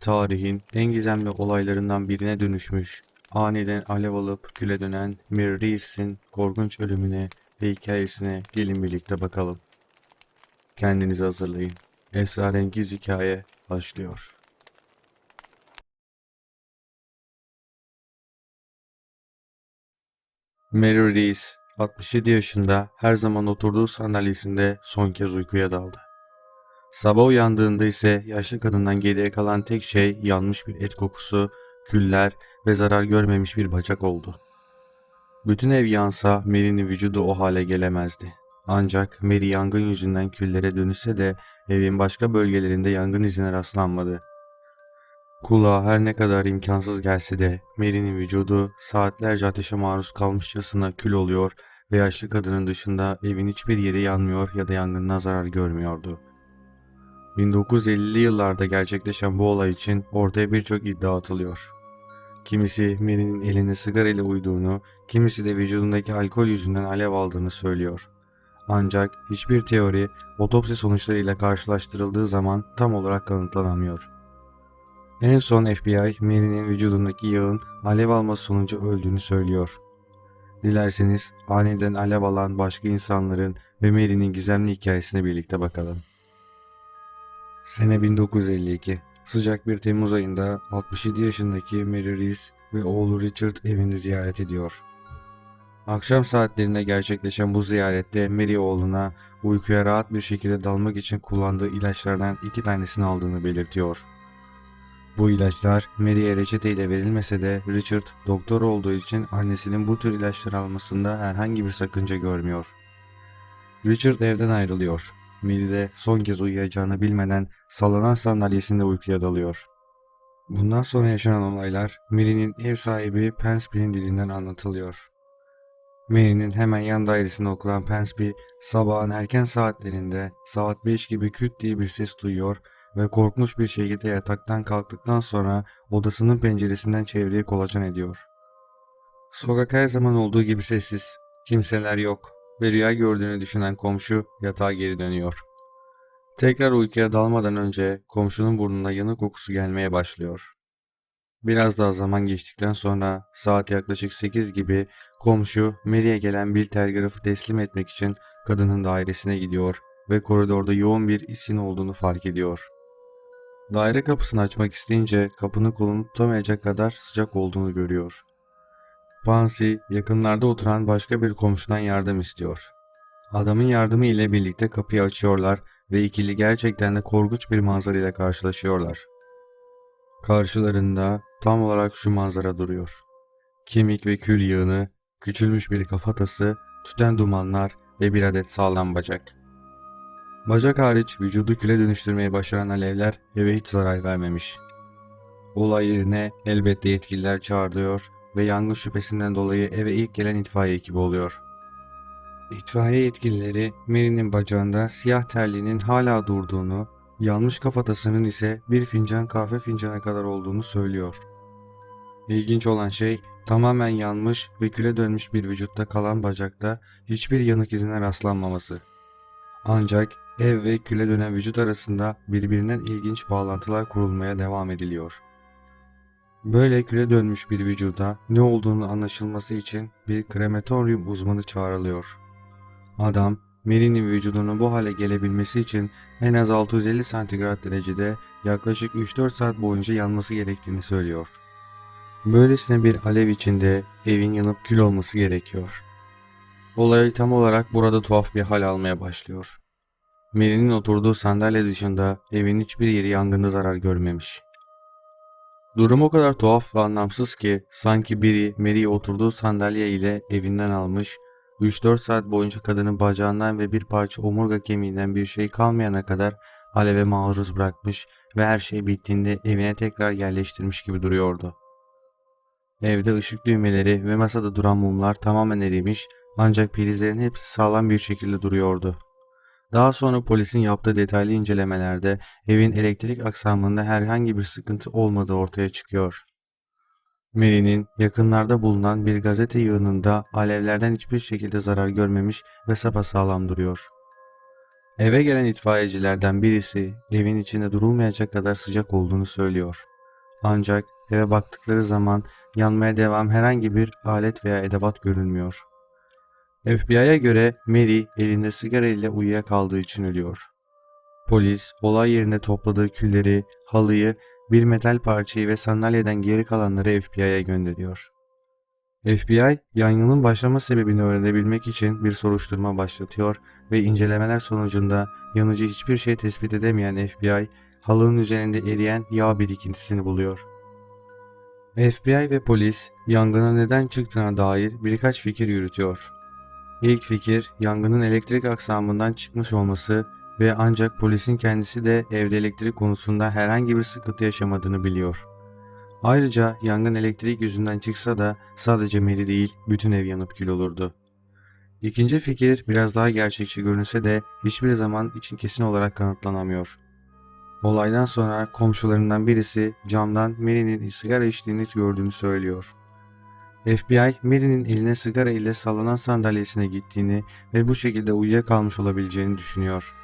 Tarihin en gizemli olaylarından birine dönüşmüş, aniden alev alıp küle dönen Mary Reeves'in korkunç ölümüne ve hikayesine gelin birlikte bakalım. Kendinizi hazırlayın. Esrarengiz hikaye başlıyor. Mary Reeves 67 yaşında her zaman oturduğu sandalyesinde son kez uykuya daldı. Sabah uyandığında ise yaşlı kadından geriye kalan tek şey yanmış bir et kokusu, küller ve zarar görmemiş bir bacak oldu. Bütün ev yansa Mary'nin vücudu o hale gelemezdi. Ancak Mary yangın yüzünden küllere dönüşse de evin başka bölgelerinde yangın izine rastlanmadı. Kulağa her ne kadar imkansız gelse de Mary'nin vücudu saatlerce ateşe maruz kalmışçasına kül oluyor ve yaşlı kadının dışında evin hiçbir yeri yanmıyor ya da yangından zarar görmüyordu. 1950'li yıllarda gerçekleşen bu olay için ortaya birçok iddia atılıyor. Kimisi Mary'nin eline sigara ile uyduğunu, kimisi de vücudundaki alkol yüzünden alev aldığını söylüyor. Ancak hiçbir teori otopsi sonuçlarıyla karşılaştırıldığı zaman tam olarak kanıtlanamıyor. En son FBI Mary'nin vücudundaki yağın alev alması sonucu öldüğünü söylüyor. Dilerseniz aniden alev alan başka insanların ve Mary'nin gizemli hikayesine birlikte bakalım. Sene 1952. Sıcak bir Temmuz ayında 67 yaşındaki Mary Reese ve oğlu Richard evini ziyaret ediyor. Akşam saatlerinde gerçekleşen bu ziyarette Mary oğluna uykuya rahat bir şekilde dalmak için kullandığı ilaçlardan iki tanesini aldığını belirtiyor. Bu ilaçlar Mary'e reçete ile verilmese de Richard doktor olduğu için annesinin bu tür ilaçları almasında herhangi bir sakınca görmüyor. Richard evden ayrılıyor. Mary de son kez uyuyacağını bilmeden sallanan sandalyesinde uykuya dalıyor. Bundan sonra yaşanan olaylar Mary'nin ev sahibi Pensby'nin dilinden anlatılıyor. Mary'nin hemen yan dairesinde okulan Pensby sabahın erken saatlerinde saat 5 gibi küt diye bir ses duyuyor ve korkmuş bir şekilde yataktan kalktıktan sonra odasının penceresinden çevreyi kolaçan ediyor. Sokak her zaman olduğu gibi sessiz. Kimseler yok ve rüya gördüğünü düşünen komşu yatağa geri dönüyor. Tekrar uykuya dalmadan önce komşunun burnuna yanık kokusu gelmeye başlıyor. Biraz daha zaman geçtikten sonra saat yaklaşık 8 gibi komşu Mary'e gelen bir telgrafı teslim etmek için kadının dairesine gidiyor ve koridorda yoğun bir isin olduğunu fark ediyor. Daire kapısını açmak isteyince kapının kolunu tutamayacak kadar sıcak olduğunu görüyor. Pansy yakınlarda oturan başka bir komşudan yardım istiyor. Adamın yardımı ile birlikte kapıyı açıyorlar ve ikili gerçekten de korkunç bir manzara ile karşılaşıyorlar. Karşılarında tam olarak şu manzara duruyor. Kemik ve kül yığını, küçülmüş bir kafatası, tüten dumanlar ve bir adet sağlam bacak. Bacak hariç vücudu küle dönüştürmeyi başaran alevler eve hiç zarar vermemiş. Olay yerine elbette yetkililer çağırıyor ve yangın şüphesinden dolayı eve ilk gelen itfaiye ekibi oluyor. İtfaiye yetkilileri Mary'nin bacağında siyah terliğinin hala durduğunu, yanmış kafatasının ise bir fincan kahve fincanı kadar olduğunu söylüyor. İlginç olan şey tamamen yanmış ve küle dönmüş bir vücutta kalan bacakta hiçbir yanık izine rastlanmaması. Ancak ev ve küle dönen vücut arasında birbirinden ilginç bağlantılar kurulmaya devam ediliyor. Böyle küle dönmüş bir vücuda ne olduğunu anlaşılması için bir krematoryum uzmanı çağrılıyor. Adam, Mary'nin vücudunun bu hale gelebilmesi için en az 650 santigrat derecede yaklaşık 3-4 saat boyunca yanması gerektiğini söylüyor. Böylesine bir alev içinde evin yanıp kül olması gerekiyor. Olay tam olarak burada tuhaf bir hal almaya başlıyor. Mary'nin oturduğu sandalye dışında evin hiçbir yeri yangında zarar görmemiş. Durum o kadar tuhaf ve anlamsız ki sanki biri Mary'i oturduğu sandalye ile evinden almış, 3-4 saat boyunca kadının bacağından ve bir parça omurga kemiğinden bir şey kalmayana kadar aleve maruz bırakmış ve her şey bittiğinde evine tekrar yerleştirmiş gibi duruyordu. Evde ışık düğmeleri ve masada duran mumlar tamamen erimiş ancak prizlerin hepsi sağlam bir şekilde duruyordu. Daha sonra polisin yaptığı detaylı incelemelerde evin elektrik aksamında herhangi bir sıkıntı olmadığı ortaya çıkıyor. Mary'nin yakınlarda bulunan bir gazete yığınında alevlerden hiçbir şekilde zarar görmemiş ve sapasağlam duruyor. Eve gelen itfaiyecilerden birisi evin içinde durulmayacak kadar sıcak olduğunu söylüyor. Ancak eve baktıkları zaman yanmaya devam herhangi bir alet veya edevat görünmüyor. FBI'ye göre Mary elinde sigara ile uyuyakaldığı için ölüyor. Polis olay yerinde topladığı külleri, halıyı, bir metal parçayı ve sandalyeden geri kalanları FBI'ye gönderiyor. FBI, yangının başlama sebebini öğrenebilmek için bir soruşturma başlatıyor ve incelemeler sonucunda yanıcı hiçbir şey tespit edemeyen FBI, halının üzerinde eriyen yağ birikintisini buluyor. FBI ve polis, yangının neden çıktığına dair birkaç fikir yürütüyor. İlk fikir, yangının elektrik aksamından çıkmış olması ve ancak polisin kendisi de evde elektrik konusunda herhangi bir sıkıntı yaşamadığını biliyor. Ayrıca yangın elektrik yüzünden çıksa da sadece Mary değil bütün ev yanıp kül olurdu. İkinci fikir biraz daha gerçekçi görünse de hiçbir zaman için kesin olarak kanıtlanamıyor. Olaydan sonra komşularından birisi camdan Mary'nin sigara içtiğini gördüğünü söylüyor. FBI, Mary'nin eline sigara ile sallanan sandalyesine gittiğini ve bu şekilde uyuyakalmış olabileceğini düşünüyor.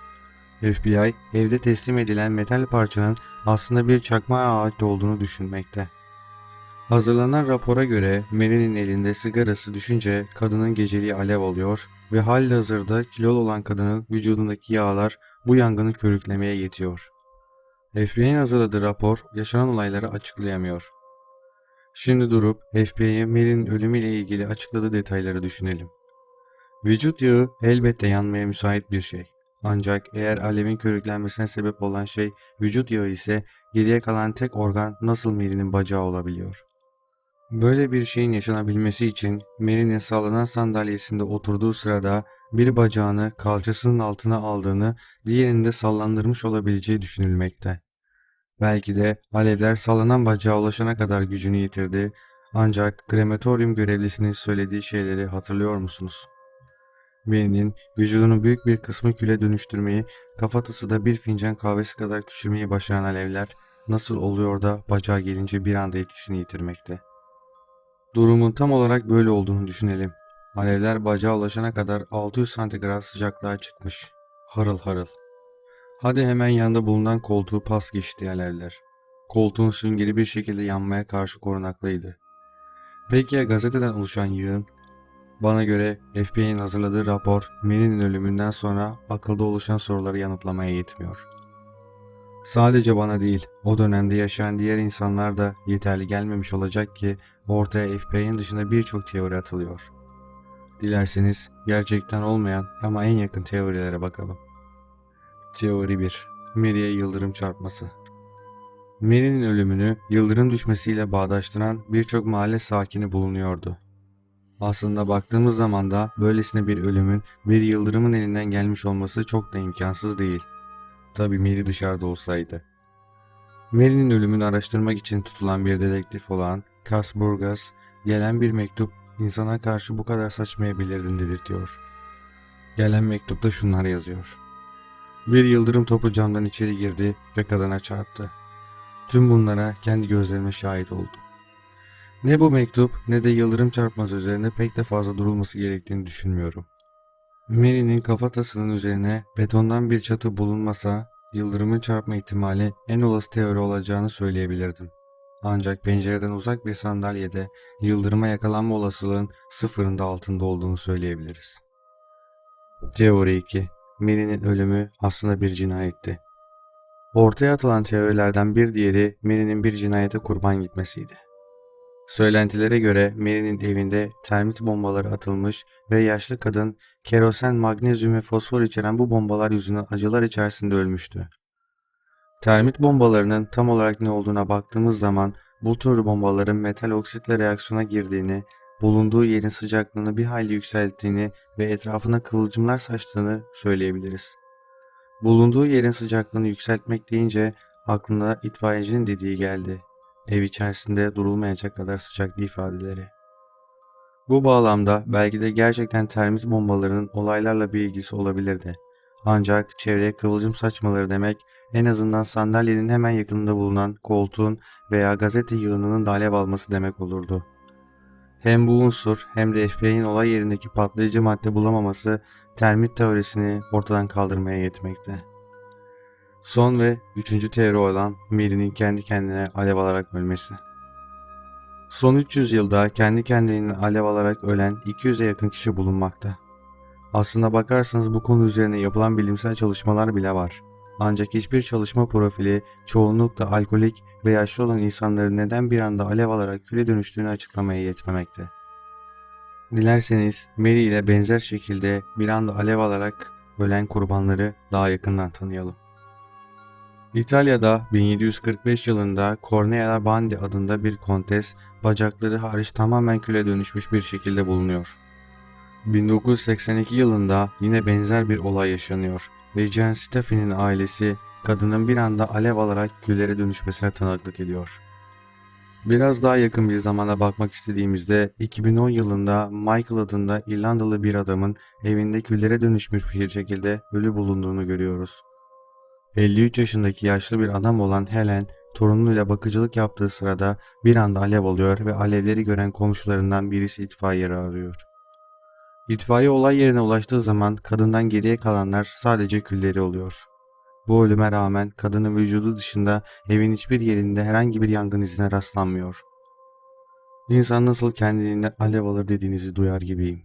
FBI, evde teslim edilen metal parçanın aslında bir çakmağa ait olduğunu düşünmekte. Hazırlanan rapora göre Mary'nin elinde sigarası düşünce kadının geceliği alev alıyor ve halihazırda kilolu olan kadının vücudundaki yağlar bu yangını körüklemeye yetiyor. FBI'nin hazırladığı rapor yaşanan olayları açıklayamıyor. Şimdi durup FBI'ye Mary'nin ölümüyle ilgili açıkladığı detayları düşünelim. Vücut yağı elbette yanmaya müsait bir şey. Ancak eğer alevin körüklenmesine sebep olan şey vücut yağı ise geriye kalan tek organ nasıl Mary'nin bacağı olabiliyor? Böyle bir şeyin yaşanabilmesi için Mary'nin sallanan sandalyesinde oturduğu sırada bir bacağını kalçasının altına aldığını, diğerini de sallandırmış olabileceği düşünülmekte. Belki de alevler sallanan bacağa ulaşana kadar gücünü yitirdi ancak krematoryum görevlisinin söylediği şeyleri hatırlıyor musunuz? Mary'nin vücudunun büyük bir kısmı küle dönüştürmeyi, kafatası da bir fincan kahvesi kadar küçülmeyi başaran alevler nasıl oluyor da bacağa gelince bir anda etkisini yitirmekte? Durumun tam olarak böyle olduğunu düşünelim. Alevler bacağa ulaşana kadar 600 santigrat sıcaklığa çıkmış. Harıl harıl. Hadi hemen yanında bulunan koltuğu pas geçti alevler. Koltuğun süngeri bir şekilde yanmaya karşı korunaklıydı. Peki ya gazeteden oluşan yığın? Bana göre FBI'nin hazırladığı rapor Mary'nin ölümünden sonra akılda oluşan soruları yanıtlamaya yetmiyor. Sadece bana değil, o dönemde yaşayan diğer insanlar da yeterli gelmemiş olacak ki ortaya FBI'nin dışında birçok teori atılıyor. Dilerseniz gerçekten olmayan ama en yakın teorilere bakalım. Teori 1. Mary'e yıldırım çarpması. Mary'nin ölümünü yıldırım düşmesiyle bağdaştıran birçok mahalle sakini bulunuyordu. Aslında baktığımız zaman da böylesine bir ölümün bir yıldırımın elinden gelmiş olması çok da imkansız değil. Tabii Mary dışarıda olsaydı. Mary'nin ölümünü araştırmak için tutulan bir dedektif olan Cass Burgess, gelen bir mektup insana karşı bu kadar saçmayabilirdin dedirtiyor. Gelen mektupta şunlar yazıyor. Bir yıldırım topu camdan içeri girdi ve kadına çarptı. Tüm bunlara kendi gözlerime şahit oldum. Ne bu mektup ne de yıldırım çarpması üzerine pek de fazla durulması gerektiğini düşünmüyorum. Mary'nin kafatasının üzerine betondan bir çatı bulunmasa yıldırımın çarpma ihtimali en olası teori olacağını söyleyebilirdim. Ancak pencereden uzak bir sandalyede yıldırıma yakalanma olasılığın sıfırın da altında olduğunu söyleyebiliriz. Teori 2. Mary'nin ölümü aslında bir cinayetti. Ortaya atılan teorilerden bir diğeri Mary'nin bir cinayete kurban gitmesiydi. Söylentilere göre Mary'nin evinde termit bombaları atılmış ve yaşlı kadın kerosen, magnezyum ve fosfor içeren bu bombalar yüzünden acılar içerisinde ölmüştü. Termit bombalarının tam olarak ne olduğuna baktığımız zaman bu tür bombaların metal oksitle reaksiyona girdiğini, bulunduğu yerin sıcaklığını bir hayli yükselttiğini ve etrafına kıvılcımlar saçtığını söyleyebiliriz. Bulunduğu yerin sıcaklığını yükseltmek deyince aklına itfaiyecinin dediği geldi. Ev içerisinde durulmayacak kadar sıcaklı ifadeleri. Bu bağlamda belki de gerçekten termit bombalarının olaylarla bir ilgisi olabilirdi. Ancak çevreye kıvılcım saçmaları demek en azından sandalyenin hemen yakınında bulunan koltuğun veya gazete yığınının da alması demek olurdu. Hem bu unsur hem de FBI'nin olay yerindeki patlayıcı madde bulamaması termit teorisini ortadan kaldırmaya yetmekte. Son ve üçüncü teori olan Mary'nin kendi kendine alev alarak ölmesi. Son 300 yılda kendi kendine alev alarak ölen 200'e yakın kişi bulunmakta. Aslına bakarsanız bu konu üzerine yapılan bilimsel çalışmalar bile var. Ancak hiçbir çalışma profili çoğunlukla alkolik ve yaşlı olan insanların neden bir anda alev alarak küle dönüştüğünü açıklamaya yetmemekte. Dilerseniz Mary ile benzer şekilde bir anda alev alarak ölen kurbanları daha yakından tanıyalım. İtalya'da 1745 yılında Cornelia Bandi adında bir kontes bacakları hariç tamamen küle dönüşmüş bir şekilde bulunuyor. 1982 yılında yine benzer bir olay yaşanıyor ve Jean Steffi'nin ailesi kadının bir anda alev alarak küllere dönüşmesine tanıklık ediyor. Biraz daha yakın bir zamana bakmak istediğimizde 2010 yılında Michael adında İrlandalı bir adamın evinde küllere dönüşmüş bir şekilde ölü bulunduğunu görüyoruz. 53 yaşındaki yaşlı bir adam olan Helen, torunuyla bakıcılık yaptığı sırada bir anda alev alıyor ve alevleri gören komşularından birisi itfaiye arıyor. İtfaiye olay yerine ulaştığı zaman kadından geriye kalanlar sadece külleri oluyor. Bu ölüme rağmen kadının vücudu dışında evin hiçbir yerinde herhangi bir yangın izine rastlanmıyor. İnsan nasıl kendiliğinden alev alır dediğinizi duyar gibiyim.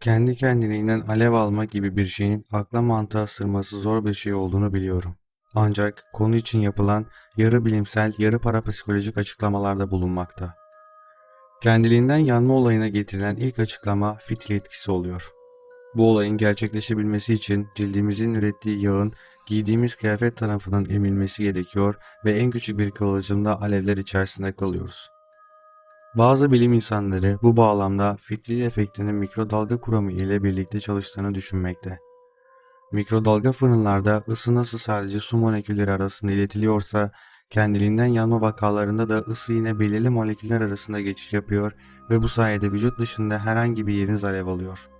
Kendi kendiliğinden alev alma gibi bir şeyin akla mantığa sırması zor bir şey olduğunu biliyorum. Ancak konu için yapılan yarı bilimsel yarı parapsikolojik açıklamalarda bulunmakta. Kendiliğinden yanma olayına getirilen ilk açıklama fitil etkisi oluyor. Bu olayın gerçekleşebilmesi için cildimizin ürettiği yağın giydiğimiz kıyafet tarafından emilmesi gerekiyor ve en küçük bir kıvılcımda alevler içerisinde kalıyoruz. Bazı bilim insanları bu bağlamda fitil efektinin mikrodalga kuramı ile birlikte çalıştığını düşünmekte. Mikrodalga fırınlarda ısı nasıl sadece su molekülleri arasında iletiliyorsa, kendiliğinden yanma vakalarında da ısı yine belirli moleküller arasında geçiş yapıyor ve bu sayede vücut dışında herhangi bir yeriniz alev alıyor.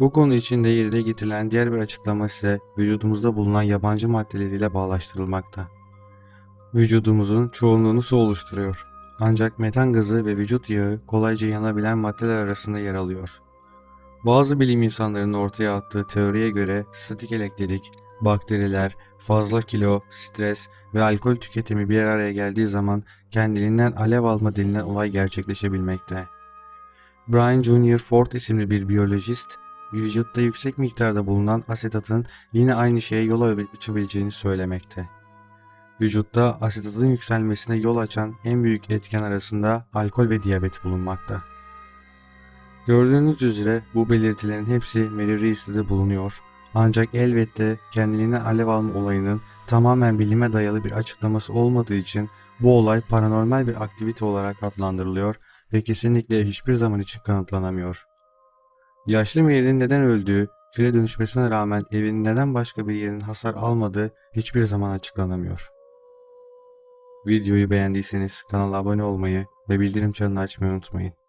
Bu konu içinde yerine getirilen diğer bir açıklama ise vücudumuzda bulunan yabancı maddeleriyle bağlaştırılmakta. Vücudumuzun çoğunluğunu su oluşturuyor. Ancak metan gazı ve vücut yağı kolayca yanabilen maddeler arasında yer alıyor. Bazı bilim insanlarının ortaya attığı teoriye göre statik elektrik, bakteriler, fazla kilo, stres ve alkol tüketimi bir araya geldiği zaman kendiliğinden alev alma denilen olay gerçekleşebilmekte. Brian Junior Ford isimli bir biyolojist, vücutta yüksek miktarda bulunan asetatın yine aynı şeye yol açabileceğini söylemekte. Vücutta asetatın yükselmesine yol açan en büyük etken arasında alkol ve diyabet bulunmakta. Gördüğünüz üzere bu belirtilerin hepsi Mary Reese'de de bulunuyor. Ancak elbette kendiliğine alev alma olayının tamamen bilime dayalı bir açıklaması olmadığı için bu olay paranormal bir aktivite olarak adlandırılıyor ve kesinlikle hiçbir zaman için kanıtlanamıyor. Yaşlı Mary'nin neden öldüğü, küle dönüşmesine rağmen evinin neden başka bir yerinin hasar almadığı hiçbir zaman açıklanamıyor. Videoyu beğendiyseniz kanala abone olmayı ve bildirim çanını açmayı unutmayın.